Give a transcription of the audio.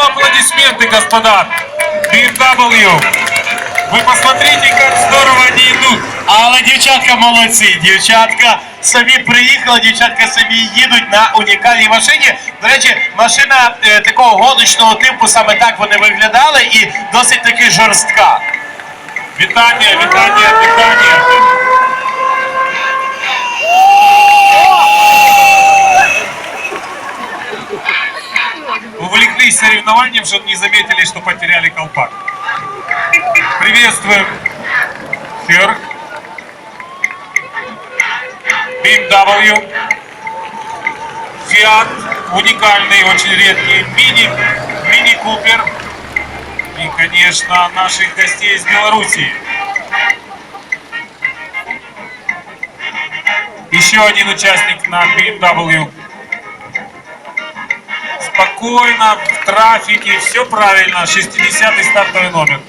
Аплодисменты, господа. BMW. Вы посмотрите, как здорово они идут. Але дівчатка молодці, дівчатка самі приїхали, дівчатка самі їдуть на унікальній машині. До речі, машина е, такого гоночного типу, саме так вони виглядали, і досить таки жорстка. Витание, витание, витание. Увлеклись соревнованием, чтобы не заметили, что потеряли колпак. Приветствуем Херк, BMW, Fiat, уникальный, очень редкий, Мини, Мини Купер и, конечно, наших гостей из Белоруссии. Еще один участник на BMW. Спокойно, в трафике, все правильно. 60-й стартовый номер.